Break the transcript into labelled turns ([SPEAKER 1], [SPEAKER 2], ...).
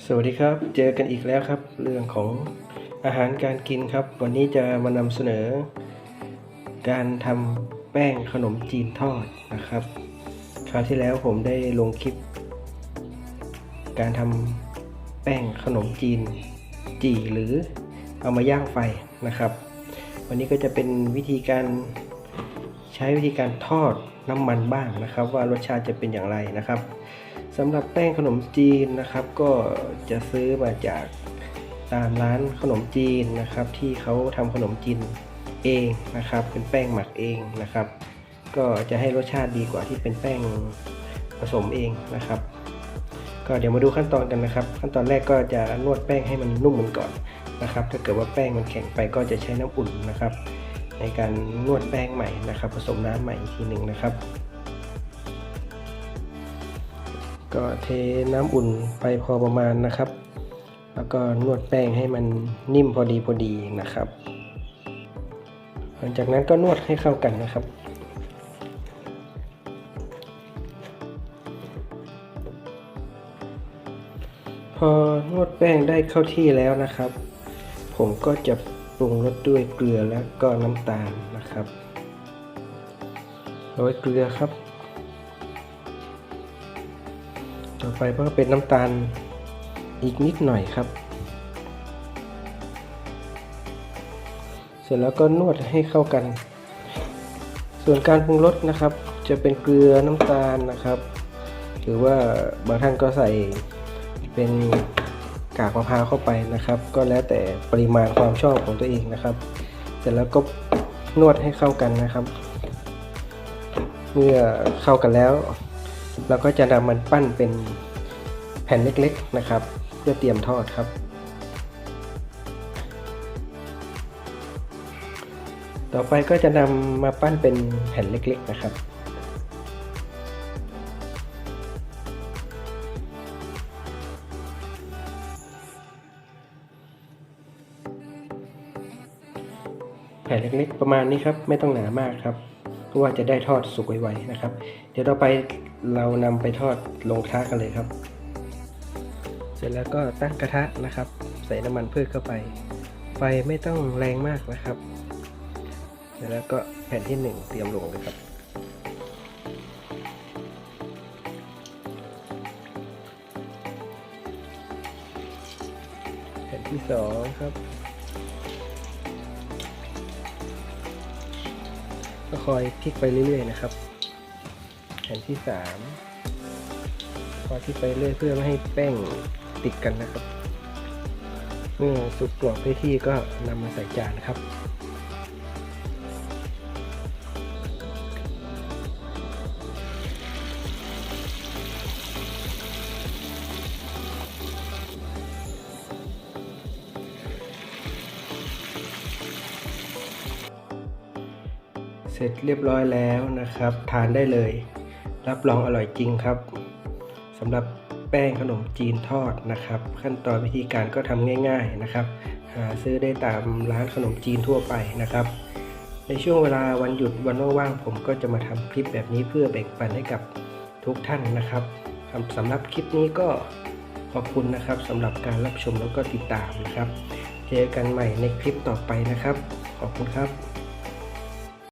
[SPEAKER 1] สวัสดีครับ เจอกันอีกแล้วครับ เรื่องของอาหารการกินครับ วันนี้จะมานำเสนอ การทำแป้งขนมจีนทอดนะครับ คราวที่แล้วผมได้ลงคลิป การทำแป้งขนมจีนจี่หรือเอามาย่างไฟนะครับ วันนี้ก็จะเป็นวิธีการใช้วิธีการทอดน้ำมันบ้างนะครับ ว่ารสชาติจะเป็นอย่างไรนะครับ สำหรับแป้งขนมจีนนะครับ ก็จะซื้อมาจากตามร้านขนมจีนนะครับ ที่เขาทำขนมจีนเองนะครับ เป็นแป้งหมักเองนะครับ ก็จะให้รสชาติดีกว่าที่เป็นแป้งผสมเองนะครับ ก็เดี๋ยวมาดูขั้นตอนกันนะครับ ขั้นตอนแรกก็จะนวดแป้งให้มันนุ่มมันก่อนนะครับ ถ้าเกิดว่าแป้งมันแข็งไปก็จะใช้น้ำอุ่นนะครับ ในการนวดแป้งใหม่นะครับ ผสมน้ำใหม่อีกทีหนึ่งนะครับ ก็เทน้ำอุ่นไปพอประมาณนะครับ แล้วก็นวดแป้งให้มันนิ่มพอดีพอดีนะครับ หลังจากนั้นก็นวดให้เข้ากันนะครับพอนวดแป้งได้เข้าที่แล้วนะครับ ผมก็จะปรุงรสด้วยเกลือและก็น้ำตาลนะครับโรยเกลือครับ ต่อไปก็เป็นน้ำตาลอีกนิดหน่อยครับ เสร็จแล้วก็นวดให้เข้ากัน ส่วนการปรุงรสนะครับ จะเป็นเกลือน้ำตาลนะครับ หรือว่าบางท่านก็ใส่เป็นกากมะพร้าวเข้าไปนะครับ ก็แล้วแต่ปริมาณความชอบของตัวเองนะครับ เสร็จแล้วก็นวดให้เข้ากันนะครับ เมื่อเข้ากันแล้ว เราก็จะนำมันปั้นเป็นแผ่นเล็กๆนะครับ เพื่อเตรียมทอดครับ ต่อไปก็จะนำมาปั้นเป็นแผ่นเล็กๆนะครับแผ่นเล็กๆประมาณนี้ครับ ไม่ต้องหนามากครับ ว่าจะได้ทอดสุกไวๆนะครับ เดี๋ยวต่อไปเรานำไปทอดลงกระทะกันเลยครับ เสร็จแล้วก็ตั้งกระทะนะครับ ใส่น้ำมันพืชเข้าไป ไฟไม่ต้องแรงมากนะครับ เสร็จแล้วก็แผ่นที่หนึ่งเตรียมลงเลยครับแผ่นที่สองครับ คอยพลิกไปเรื่อยๆนะครับแผ่นที่สามคอยพลิกไปเรื่อยเพื่อไม่ให้แป้งติดกันนะครับ เมื่อสุกกรอบได้ที่ก็นำมาใส่จานครับ เสร็จเรียบร้อยแล้วนะครับ ทานได้เลย รับรองอร่อยจริงครับสำหรับแป้งขนมจีนทอดนะครับ ขั้นตอนวิธีการก็ทำง่าย ๆนะครับ หาซื้อได้ตามร้านขนมจีนทั่วไปนะครับ ในช่วงเวลาวันหยุดวันว่างๆผมก็จะมาทำคลิปแบบนี้เพื่อแบ่งปันให้กับทุกท่านนะครับสำหรับคลิปนี้ก็ขอบคุณนะครับสำหรับการรับชมแล้วก็ติดตามนะครับ เจอกันใหม่ในคลิปต่อไปนะครับ ขอบคุณครับ